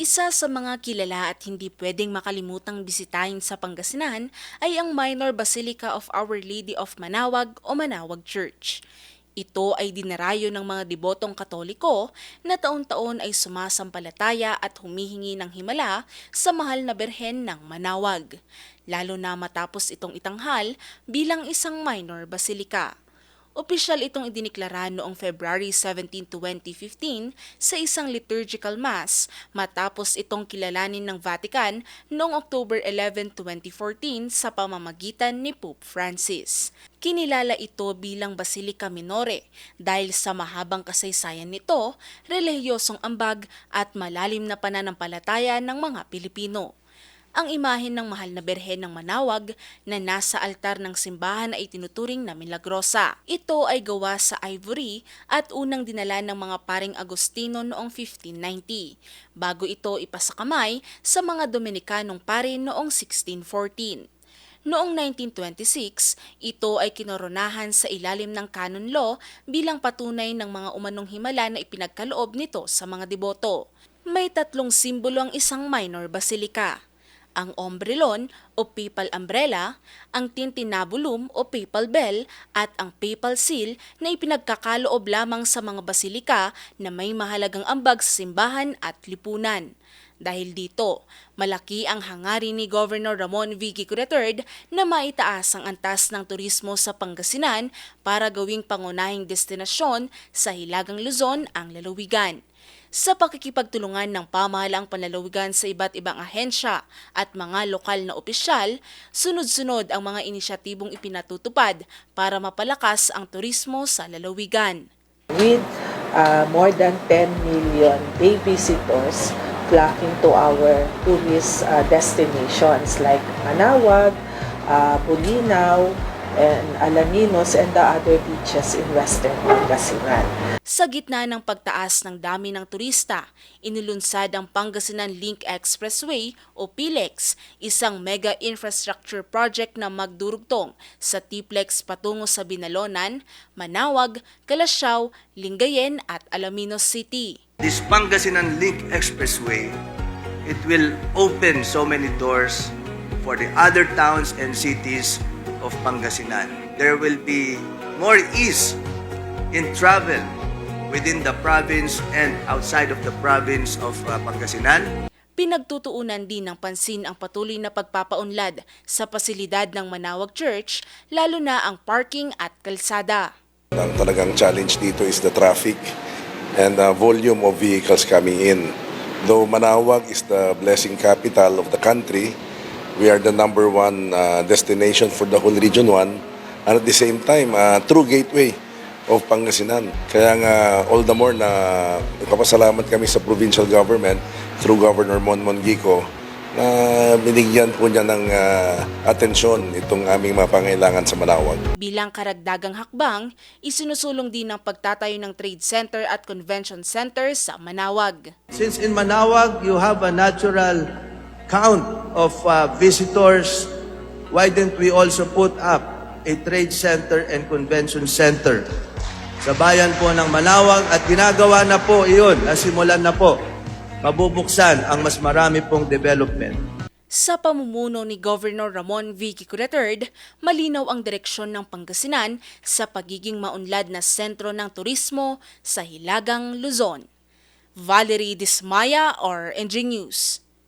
Isa sa mga kilala at hindi pwedeng makalimutang bisitahin sa Pangasinan ay ang Minor Basilica of Our Lady of Manawag o Manawag Church. Ito ay dinarayo ng mga debotong katoliko na taon-taon ay sumasampalataya at humihingi ng himala sa mahal na berhen ng Manawag, lalo na matapos itong itanghal bilang isang minor basilica. Opisyal itong idiniklara noong February 17, 2015 sa isang liturgical mass matapos itong kilalanin ng Vatican noong October 11, 2014 sa pamamagitan ni Pope Francis. Kinilala ito bilang Basilica Minore dahil sa mahabang kasaysayan nito, relihiyosong ambag at malalim na pananampalataya ng mga Pilipino. Ang imahen ng mahal na berhen ng Manawag na nasa altar ng simbahan ay tinuturing na milagrosa. Ito ay gawa sa ivory at unang dinala ng mga paring Agustino noong 1590, bago ito ipasakamay sa mga Dominikanong pare noong 1614. Noong 1926, ito ay kinoronahan sa ilalim ng canon law bilang patunay ng mga umanong himala na ipinagkaloob nito sa mga deboto. May tatlong simbolo ang isang minor basilica ang ombrelon o papal umbrella, ang tintinabulum o papal bell at ang papal seal na ipinagkakaloob lamang sa mga basilika na may mahalagang ambag sa simbahan at lipunan. Dahil dito, malaki ang hangarin ni Governor Ramon V. Kiko III na maitaas ang antas ng turismo sa Pangasinan para gawing pangunahing destinasyon sa Hilagang Luzon ang lalawigan sa pakikipagtulungan ng pamahalaang panlalawigan sa iba't ibang ahensya at mga lokal na opisyal, sunod-sunod ang mga inisyatibong ipinatutupad para mapalakas ang turismo sa lalawigan. with uh, more than 10 million day visitors flocking to our tourist uh, destinations like Manawag, uh, Bulinaw, and Alaminos, and the other beaches in Western Pangasinan. Sa gitna ng pagtaas ng dami ng turista, inilunsad ang Pangasinan Link Expressway o PLEX, isang mega infrastructure project na magdurugtong sa Tiplex patungo sa Binalonan, Manawag, Calasiao, Lingayen at Alaminos City. This Pangasinan Link Expressway, it will open so many doors for the other towns and cities of Pangasinan. There will be more ease in travel within the province and outside of the province of uh, Pangasinan. Pinagtutuunan din ng pansin ang patuloy na pagpapaunlad sa pasilidad ng Manawag Church, lalo na ang parking at kalsada. Ang talagang challenge dito is the traffic and the volume of vehicles coming in. Though Manawag is the blessing capital of the country, we are the number one uh, destination for the whole Region 1 and at the same time, uh, true gateway of Pangasinan. Kaya nga all the more na nagpapasalamat kami sa provincial government through Governor Monmon Gico na binigyan po niya ng uh, atensyon itong aming mga pangailangan sa Manawag. Bilang karagdagang hakbang, isinusulong din ang pagtatayo ng Trade Center at Convention Center sa Manawag. Since in Manawag, you have a natural count of uh, visitors, why didn't we also put up a trade center and convention center sa bayan po ng Manawag at ginagawa na po iyon, nasimulan na po, mabubuksan ang mas marami pong development. Sa pamumuno ni Governor Ramon V. Kiko III, malinaw ang direksyon ng Pangasinan sa pagiging maunlad na sentro ng turismo sa Hilagang Luzon. Valerie Dismaya or NG News.